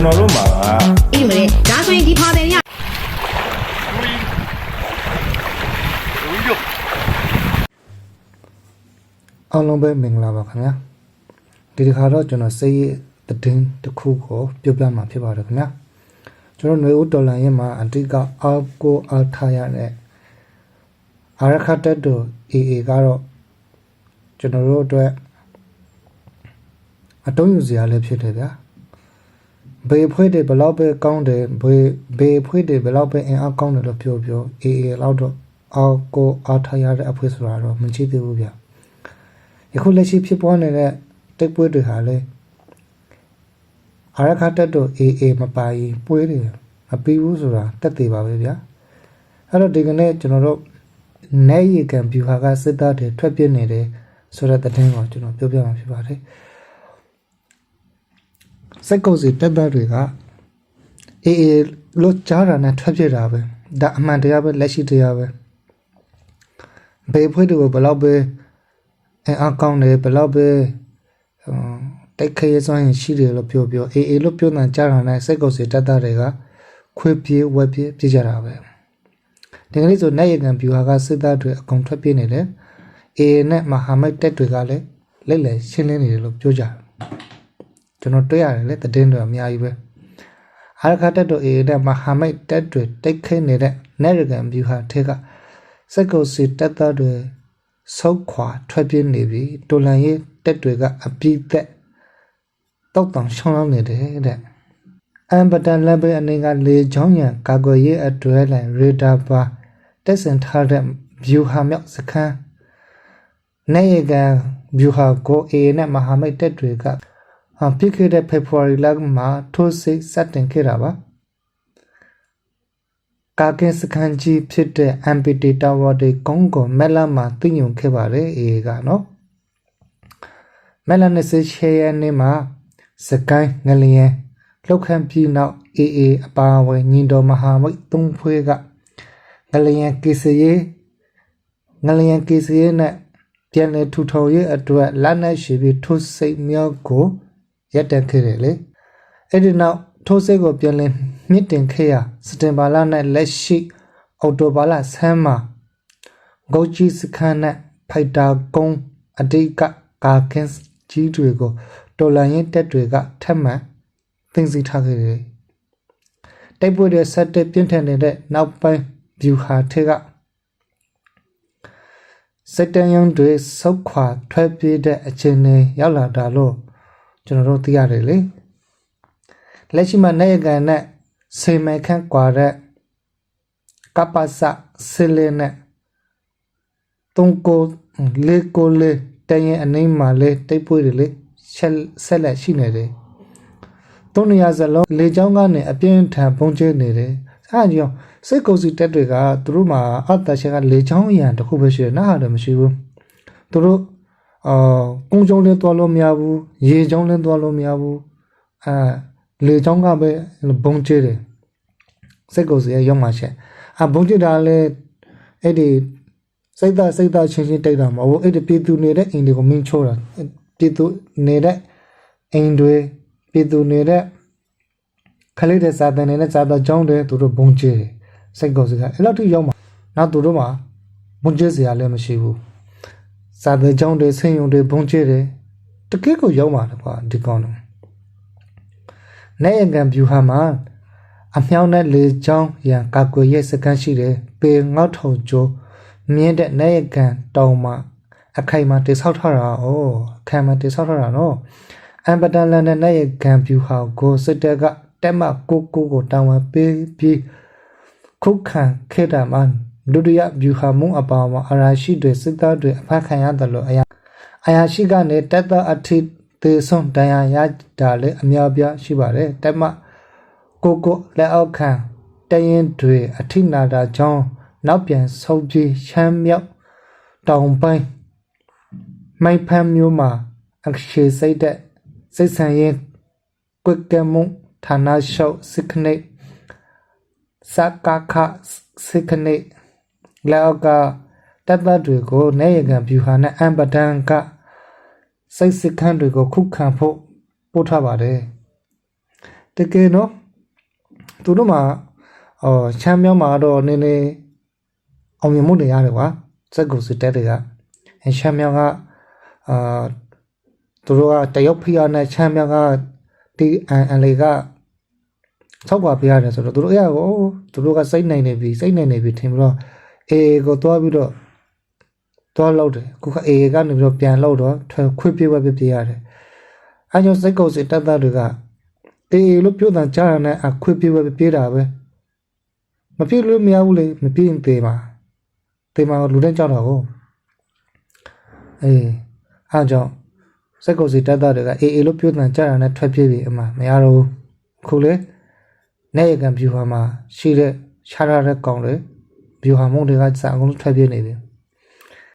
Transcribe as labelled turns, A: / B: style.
A: ကျွန်တော်တို့မှာ
B: အေးမလဲဒါဆိုရင်ဒီဖာတယ်တွေက
C: အားလုံးပဲမင်္ဂလာပါခင်ဗျာဒီတစ်ခါတော့ကျွန်တော်စိတ်ရဲ့သတင်းတစ်ခုကိုပြောပြမှာဖြစ်ပါတယ်ခင်ဗျာကျွန်တော်ຫນွေဦးဒေါ်လာရဲ့မှာအတိကအာကိုအားထားရတဲ့အာရခတ်တက်တို့ AA ကတော့ကျွန်တော်တို့အတွက်အတုံးယူစရာလည်းဖြစ်တယ်ဗျာ ဘေးဖွေးတယ်ဘယ်လောက်ပဲကောင်းတယ်ဘေးဘေးဖွေးတယ်ဘယ်လောက်ပဲအင်အားကောင်းတယ်လို့ပြောပြော AA လောက်တော့အာကိုအားထားရတဲ့အဖွေးဆိုတာတော့မကြည့်သေးဘူးဗျာယခုလက်ရှိဖြစ်ပွားနေတဲ့တိုက်ပွဲတွေဟာလေအာရခတ်တက်တို့ AA မပါရင်ပွဲတွေမပြီးဘူးဆိုတာတက်သေးပါပဲဗျာအဲ့တော့ဒီကနေ့ကျွန်တော်တို့နိုင်ရီကံဗျူဟာကစစ်သားတွေထွက်ပြေးနေတယ်ဆိုတဲ့သတင်းကိုကျွန်တော်ပြောပြမှာဖြစ်ပါတယ် စက်ကုတ်စီတက်သားတွေက AA လို့ကြားတာနဲ့ထွက်ပြေးတာပဲဒါအမှန်တရားပဲလက်ရှိတရားပဲဘေးဖွဲ့တွေကိုဘယ်လောက်ပဲအဲအကောင့်တွေဘယ်လောက်ပဲဟိုတိုက်ခဲရစွမ်းရင်ရှိတယ်လို့ပြောပြောအေးအေးလို့ပြောနေကြတာနဲ့စိတ်ကိုယ်စီတက်တာတွေကခွေးပြေးဝက်ပြေးပြေးကြတာပဲဒီကနေ့ဆိုနိုင်ရကန်ဗျူဟာကစစ်သားတွေအကုန်ထွက်ပြေးနေတယ်အေးနဲ့မဟာမိတ်တက်တွေကလည်းလက်လက်ရှင်းလင်းနေတယ်လို့ပြောကြတယ် ကျွန်တော်တွေ့ရတယ်လေသတင်းတွေအများကြီးပဲအာရခတက်တို့အေးနဲ့မဟာမိတ်တက်တွေတိုက်ခဲနေတဲ့နိုင်ရကန်ဗျူဟာထဲကစိတ်ကိုယ်စီတက်တာတွေဆောက်ခွာထွက်ပြေးနေပြီတိုလန်ရဲ့တက်တွေကအပြည့်သက်တောက်တောင်ရှောင်းလောင်းနေတယ်တဲ့အမ်ဘတန်လက်ပဲအနေကလေချောင်းရံကာကွယ်ရေးအတွဲလိုင်ရေဒါပါတက်စင်ထားတဲ့ view ဟာမြောက်စခန်းနေရက view ဟာကိုအေနဲ့မဟာမိတ်တက်တွေကဟာ ဖြစ်ခဲ့တဲ့ February လမှာထိုးစစ်စတင်ခဲ့တာပါကာကင်စခန်းကြီးဖြစ်တဲ့ MPT Tower တွေကုန်းကုံမက်လာမှာသိညွန်ခဲ့ပါတယ်အေကနော်မက်လာနဲ့ဆေးရှယ်ရနေမှာစကိုင်းငလျင်လှုပ်ခန့်ပြီးနောက် AA အပါအဝင်ညီတော်မဟာမိတ်သုံးဖွဲ့ကငလျင်ကေစရေးငလျင်ကေစရေးနဲ့ပြန်လည်ထူထောင်ရေးအတွက်လက်နက်ရှိပြီးထိုးစိတ်မြောက်ကို ရပ်တန့်ခဲ့တယ်လေအဲ့ဒီနောက်ထိုးစိတ်ကိုပြန်လည်မြင့်တင်ခဲ့ရစက်တင်ဘာလနဲ့လက်ရှိအော်တိုဘာလဆန်းမှာဂုတ်ကြီးစခန်းနဲ့ဖိုက်တာကုန်းအတိတ်ကကာကင်းကြီးတွေကိုတော်လန်ရင်တက်တွေကထက်မှန်သိသိထားခဲ့တယ်တိုက်ပွဲတွေဆက်တက်ပြင်းထန်နေတဲ့နောက်ပိုင်း view ဟာထက်ကစက်တန်ယုံတွေစောက်ခွာထွက်ပြေးတဲ့အခြေအနေရောက်လာတာလို့ ကျွန်တော်တို့သိရတယ်လေလက်ရှိမှာနိုင်ရကန်နဲ့စေမခန့်ကွာတဲ့ကပ္ပစဆေလင်းနဲ့တုံကိုလေကိုလေတရင်အနိုင်မှာလေတိတ်ပွေးတယ်လေဆက်ဆက်လက်ရှိနေတယ်သုံးနေရာစလုံးလေချောင်းကနေအပြင်းထန်ပုံကျဲနေတယ်အဲ့ကြောင့်စိတ်ကိုယ်စီတက်တွေကသူတို့မှာအတ္တချက်ကလေချောင်းအရန်တစ်ခုပဲရှိတယ်နားဟာလည်းမရှိဘူးသူတို့ အာကုန်းချောင်းလည်းသွားလို့မရဘူးရေချောင်းလည်းသွားလို့မရဘူးအဲလေချောင်းကပဲဘုံကျဲတယ်စိတ်ကိုယ်စီရောက်မှချက်အဘုံကျတာလဲအဲ့ဒီစိတ်သားစိတ်သားချင်းချင်းတိတ်တာမဟုတ်ဘူးအဲ့ဒီပြည်သူနေတဲ့အိမ်တွေကိုမင်းချိုးတာပြည်သူနေတဲ့အိမ်တွေပြည်သူနေတဲ့ခလေးတဲ့စာတန်နေတဲ့စာသားကျောင်းတွေသူတို့ဘုံကျဲတယ်စိတ်ကိုယ်စီကအဲ့လောက်ထိရောက်မှနောက်သူတို့မှာဘုံကျဲစရာလည်းမရှိဘူး စာသားကျောင်းတွေဆင်းယုံတွေဘုံကျဲတယ်တကယ်ကိုရောက်မှာလေကွာဒီကောင်တော့နေရကံ view ဟာမှာအမြောင်းနဲ့လေချောင်းရန်ကာကွယ်ရဲ့စကန်ရှိတယ်ပေငေါက်ထုံကျိုးမြင်းတဲ့နေရကံတောင်မှာအခိုင်မှာတိဆောက်ထားတာဩခံမှာတိဆောက်ထားတာနော်အမ်ပတန်လန်နဲ့နေရကံ view ဟာကိုစစ်တပ်ကတက်မကိုကိုကိုတောင်းဝပေးပြီးခုခံခဲ့တာမှာ ဒုတိယ view ဟာမုံအပါမှာအရာရှိတွေစစ်သားတွေအဖက်ခံရတယ်လို့အရာအရာရှိကနေတက်တာအထိသေဆုံးတန်ရာရတာလည်းအများပြားရှိပါတယ်တက်မကိုကိုလက်အောက်ခံတရင်တွေအထိနာတာကြောင့်နောက်ပြန်ဆုပ်ပြေးချမ်းမြောက်တောင်ပိုင်းမိုက်ဖမ်းမျိုးမှာအခေစိတ်တဲ့စိတ်ဆန်ရင်ကွက်ကမုံဌာနရှောက်စစ်ခနိစကာခစစ်ခနိ လောက်ကတပ်သားတွေကိုနေရကံဗျူဟာနဲ့အမ်ပဒန်ကစိတ်စစ်ခန့်တွေကိုခုခံဖို့ပို့ထားပါတယ်တကယ်နော်သူတို့မှာအော်ချမ်းမြောင်းမှာတော့နည်းနည်းအောင်မြင်မှုတွေရတယ်ကွာစက်ကိုစစ်တက်တွေကအဲချမ်းမြောင်းကအာသူတို့ကတရုတ်ဖိအားနဲ့ချမ်းမြောင်းကဒီအန်အန်လေကဆောက်ပါပြရတယ်ဆိုတော့သူတို့အဲ့ကိုသူတို့ကစိတ်နိုင်နေပြီစိတ်နိုင်နေပြီထင်ပြီးတော့ အေကိုတွားပြီးတော့တွားလောက်တယ်ခုကအေကနေပြီးတော့ပြန်လောက်တော့ထွေခွေပြေးဝဲပြေးပြေးရတယ်အဲကြောင့်စိတ်ကိုစစ်တက်တဲ့တွေကအေးလို့ပြောတာကြားရတဲ့အခွေပြေးပဲပြေးတာပဲမပြေးလို့မရဘူးလေမပြေးရင်ပြေးမှာပြေးမှာလူတိုင်းကြောက်တာကိုအေးအားကြောင့်စက်ကုတ်စီတက်တာတွေကအေးအေးလို့ပြောတာကြားရတဲ့ထွက်ပြေးပြီအမှမရတော့ဘူးခုလေနေရကံဖြူဟာမှာရှိတဲ့ခြားရတဲ့ကောင်တွေ ဖြူဟာမုံတွေကစအကုန်လုံးထွက်ပြေးနေပြီ